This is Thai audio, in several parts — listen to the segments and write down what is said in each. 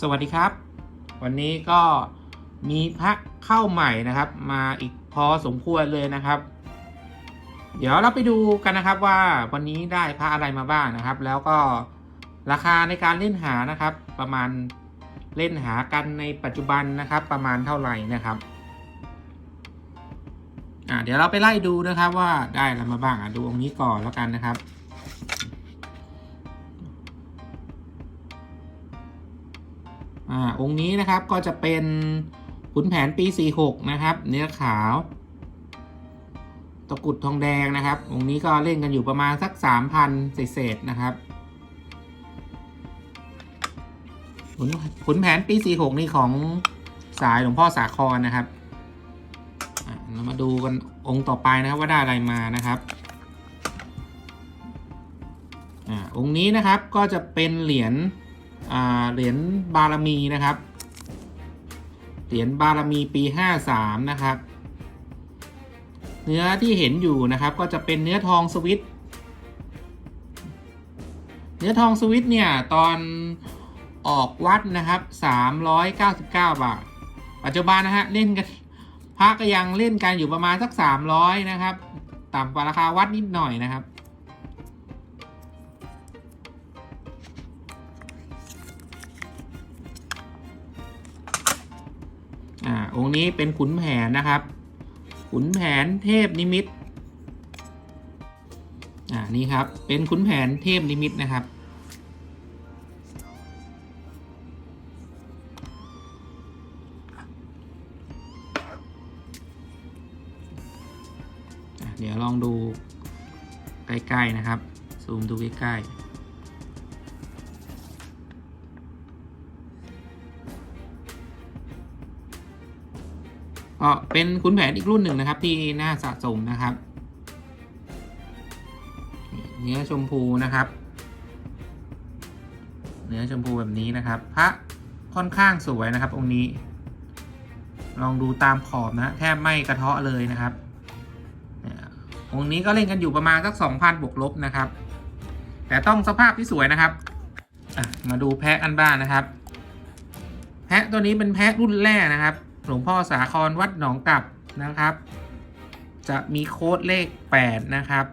สวัสดีครับ วันนี้ก็มีพระเข้าใหม่นะครับ มาอีกพอสมควรเลยนะครับ เดี๋ยวเราไปดูกันนะครับว่าวันนี้ได้พระอะไรมาบ้างนะครับ แล้วก็ราคาในการเล่นหานะครับ ประมาณเล่นหากันในปัจจุบันนะครับ ประมาณเท่าไหร่นะครับอ่าเดี๋ยวเราไปไล่ดูนะครับว่าได้อะไรมาบ้างอะดูองค์นี้ก่อนแล้วกันนะครับ อ่าองค์นี้นะครับก็จะเป็นขุนแผนปี 46 นะครับ เนื้อขาว ตะกุดทองแดงนะครับ องค์นี้ก็เล่นกันอยู่ประมาณสัก 3,000เศษๆนะครับขุนขุนแผนปี 46 นี่ของสายหลวงพ่อสาครนะครับเรามาดูกันองค์ต่อไปนะครับว่าได้อะไรมานะครับอองค์นี้นะครับก็จะเป็นเหรียญ เหรียญบารมีนะครับ เหรียญบารมีปี53นะครับ เนื้อที่เห็นอยู่นะครับก็จะเป็นเนื้อทองสวิต เนื้อทองสวิตเนี่ยตอนออกวัดนะครับ 399 บาท ปัจจุบันนะฮะเล่นกันพระก็ยังเล่นกันอยู่ประมาณสัก 300 นะครับ ต่ำกว่าราคาวัดนิดหน่อยนะครับ องค์นี้เป็นขุนแผนนะครับ ขุนแผนเทพนิมิตอ่านี่ครับ เป็นขุนแผนเทพนิมิตนะครับเดี๋ยวลองดูใกล้ ๆ นะครับ ซูมดูใกล้ ๆ ก็เป็นขุนแผนอีกรุ่นหนึ่งนะครับที่น่าสะสมนะครับ เนื้อชมพูนะครับ เนื้อชมพูแบบนี้นะครับ พระค่อนข้างสวยนะครับ องค์นี้ ลองดูตามขอบนะแทบไม่กระเทาะเลยนะครับองค์นี้ก็เล่นกันอยู่ประมาณสักสองพันบวกลบนะครับ แต่ต้องสภาพที่สวยนะครับมาดูแพะอันบ้านนะครับ แพะตัวนี้เป็นแพะรุ่นแรกนะครับ หลวงพ่อสาครวัดหนองกับนะครับ จะมีโค้ดเลข 8 นะครับ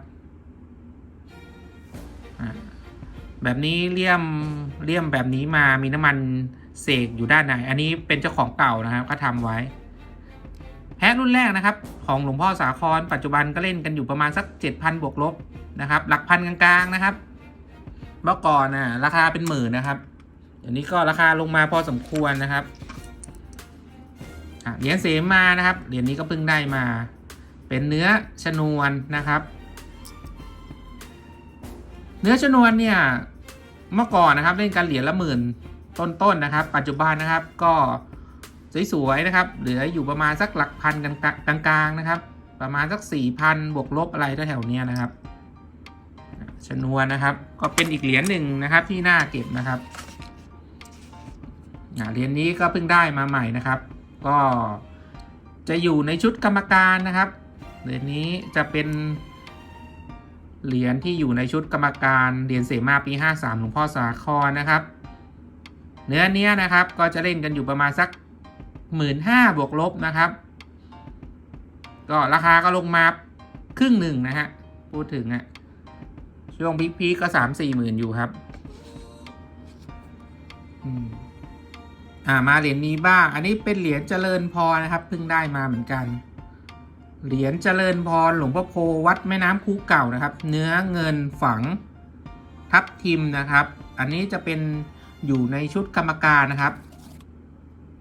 แบบนี้เลี่ยมเลี่ยมแบบนี้มามีน้ำมันเสกอยู่ด้านในอันนี้เป็นเจ้าของเก่านะครับก็ทำไว้ แพะรุ่นแรกนะครับ ของหลวงพ่อสาครปัจจุบันก็เล่นกันอยู่ประมาณสัก 7,000 บวกลบนะครับ หลักพันกลางๆนะครับเมื่อก่อนน่ะราคาเป็นหมื่นนะครับเดี๋ยวนี้ก็ราคาลงมาพอสมควรนะครับ เหรียญเสมานะครับ เหรียญนี้ก็เพิ่งได้มา เป็นเนื้อชนวนนะครับ เนื้อชนวนเนี่ยเมื่อก่อนนะครับเล่นกันเหรียญละหมื่นต้นๆนะครับ ปัจจุบันนะครับก็สวยๆนะครับ เหลืออยู่ประมาณสักหลักพันกันกลางๆนะครับ ประมาณสักสี่พันบวกลบอะไรแถวๆเนี้ยนะครับชนวนนะครับ ก็เป็นอีกเหรียญหนึ่งนะครับที่น่าเก็บนะครับเหรียญนี้ก็เพิ่งได้มาใหม่นะครับ ก็จะอยู่ในชุดกรรมการนะครับเหรียญนี้จะเป็นเหรียญที่อยู่ในชุดกรรมการเหรียญเสมาปี 53หลวงพ่อสาครนะครับ เนื้อเนี้ยนะครับก็จะเล่นกันอยู่ประมาณสักหมื่นห้าบวกลบนะครับ ก็ราคาก็ลงมาครึ่งหนึ่งนะฮะพูดถึงอะช่วงพีคๆก็สามสี่หมื่นอยู่ครับ อืม อ่ามาเหรียญนี้บ้าง อันนี้เป็นเหรียญเจริญพรนะครับเพิ่งได้มาเหมือนกัน เหรียญเจริญพรหลวงพ่อโพวัดแม่น้ำคูเก่านะครับ เนื้อเงินฝังทับทิมนะครับ อันนี้จะเป็นอยู่ในชุดกรรมการนะครับ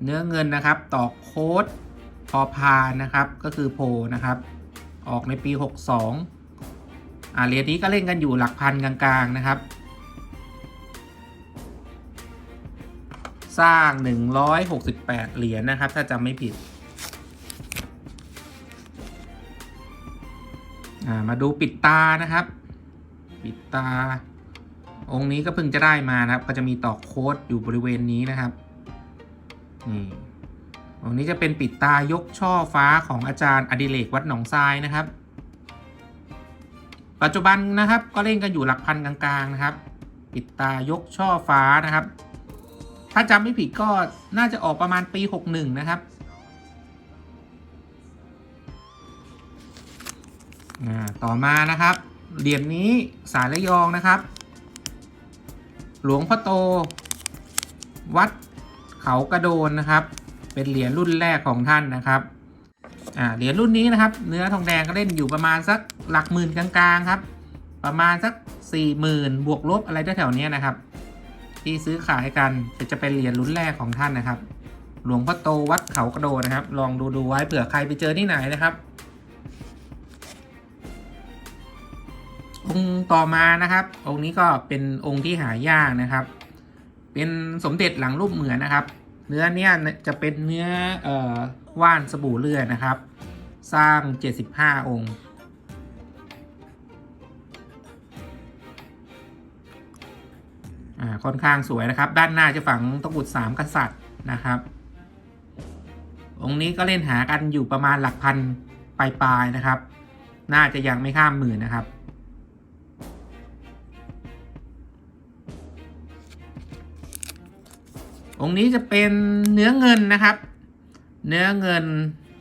เนื้อเงินนะครับต่อโค้ดพอพานนะครับ ก็คือโพนะครับ ออกในปี 62อ่าเหรียญนี้ก็เล่นกันอยู่หลักพันกลางๆนะครับ สร้าง 168 เหรียญนะครับ ถ้าจำไม่ผิด มาดูปิดตานะครับ ปิดตา องค์นี้ก็เพิ่งจะได้มานะครับ ก็จะมีต่อโค้ดอยู่บริเวณนี้นะครับนี่องค์นี้จะเป็นปิดตายกช่อฟ้าของอาจารย์อดิเรกวัดหนองทรายนะครับ ปัจจุบันนะครับก็เล่นกันอยู่หลักพันกลางๆนะครับ ปิดตายกช่อฟ้านะครับ ถ้าจำไม่ผิดก็น่าจะออกประมาณปี 61 นะครับต่อมานะครับ เหรียญนี้สายระยองนะครับ หลวงพ่อโต วัดเขากระโดนนะครับ เป็นเหรียญรุ่นแรกของท่านนะครับเหรียญรุ่นนี้นะครับ เนื้อทองแดงก็เล่นอยู่ประมาณสักหลักหมื่นกลางๆครับ ประมาณสักสี่หมื่นบวกลบอะไรแถวๆนี้นะครับ ที่ซื้อขายกันจะเป็นเหรียญรุ่นแรกของท่านนะครับ หลวงพ่อโตวัดเขากระโดนะครับ ลองดูดูไว้เผื่อใครไปเจอที่ไหนนะครับองค์ต่อมานะครับ องค์นี้ก็เป็นองค์ที่หายากนะครับ เป็นสมเด็จหลังรูปเหมือนนะครับ เนื้อเนี่ยจะเป็นเนื้อออว่านสบู่เลือดนะครับ สร้าง 75 องค์ อ่าค่อนข้างสวยนะครับ ด้านหน้าจะฝังตะกุดสามกษัตริย์นะครับ องค์นี้ก็เล่นหากันอยู่ประมาณหลักพันปลายๆนะครับ น่าจะยังไม่ข้ามหมื่นนะครับองค์นี้จะเป็นเนื้อเงินนะครับ เนื้อเงิน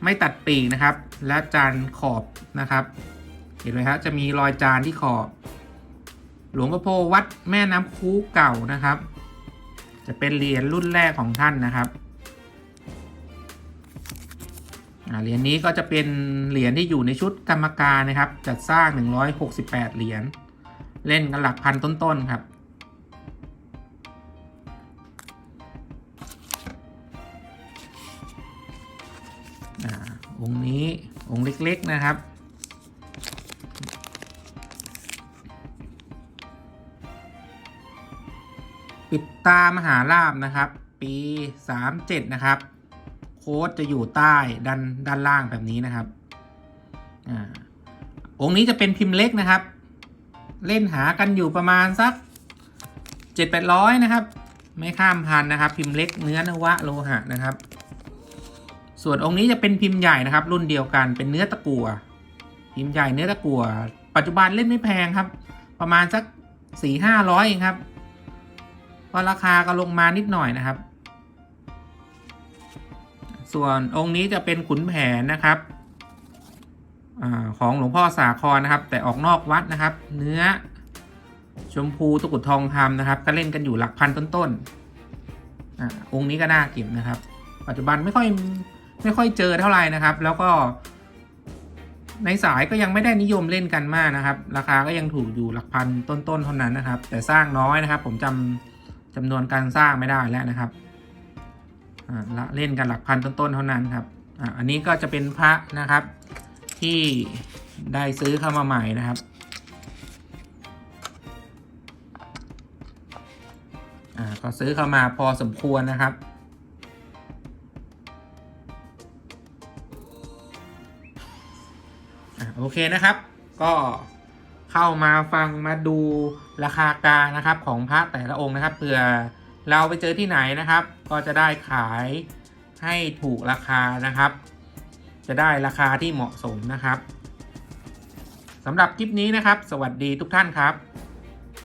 ไม่ตัดปีกนะครับ และจานขอบนะครับ เห็นไหมครับจะมีรอยจานที่ขอบ หลวงพ่อโพวัดแม่น้ำคูเก่านะครับ จะเป็นเหรียญรุ่นแรกของท่านนะครับเหรียญนี้ก็จะเป็นเหรียญที่อยู่ในชุดกรรมการนะครับ จัดสร้าง 168 เหรียญเล่นกันหลักพันต้นๆครับองค์นี้องค์เล็กๆนะครับ ตามหาลาบนะครับ ปี 37 นะครับ โค้ดจะอยู่ใต้ด้านด้านล่างแบบนี้นะครับอองค์นี้จะเป็นพิมพ์เล็กนะครับ เล่นหากันอยู่ประมาณสัก 7-800 นะครับ ไม่ข้ามพันนะครับ พิมพ์เล็กเนื้อนวะโลหะนะครับ ส่วนองค์นี้จะเป็นพิมพ์ใหญ่นะครับ รุ่นเดียวกันเป็นเนื้อตะกั่วพิมพ์ใหญ่เนื้อตะกั่วปัจจุบันเล่นไม่แพงครับ ประมาณสักสี่ห้าร้อยเองครับ ก็ราคาก็ลงมานิดหน่อยนะครับ ส่วนองค์นี้จะเป็นขุนแผนนะครับอาของหลวงพ่อสาครนะครับ แต่ออกนอกวัดนะครับ เนื้อชมพูตะกุดทองคำนะครับ ก็เล่นกันอยู่หลักพันต้นๆอาองค์นี้ก็น่าเก็บนะครับ ปัจจุบันไม่ค่อยไม่ค่อยเจอเท่าไหร่นะครับ แล้วก็ ในสายก็ยังไม่ได้นิยมเล่นกันมากนะครับ ราคาก็ยังถูกอยู่หลักพันต้นๆเท่านั้นนะครับ แต่สร้างน้อยนะครับ ผมจำ จำนวนการสร้างไม่ได้แล้วนะครับอ่าละเล่นกันหลักพันต้นๆเท่านั้นครับอ่าอันนี้ก็จะเป็นพระนะครับที่ได้ซื้อเข้ามาใหม่นะครับอ่าก็ซื้อเข้ามาพอสมควรนะครับอะโอเคนะครับ ก็ เข้ามาฟังมาดูราคากานะครับของพระแต่ละองค์นะครับเผื่อเราไปเจอที่ไหนนะครับ ก็จะได้ขายให้ถูกราคานะครับ จะได้ราคาที่เหมาะสมนะครับสำหรับคลิปนี้นะครับ สวัสดีทุกท่านครับ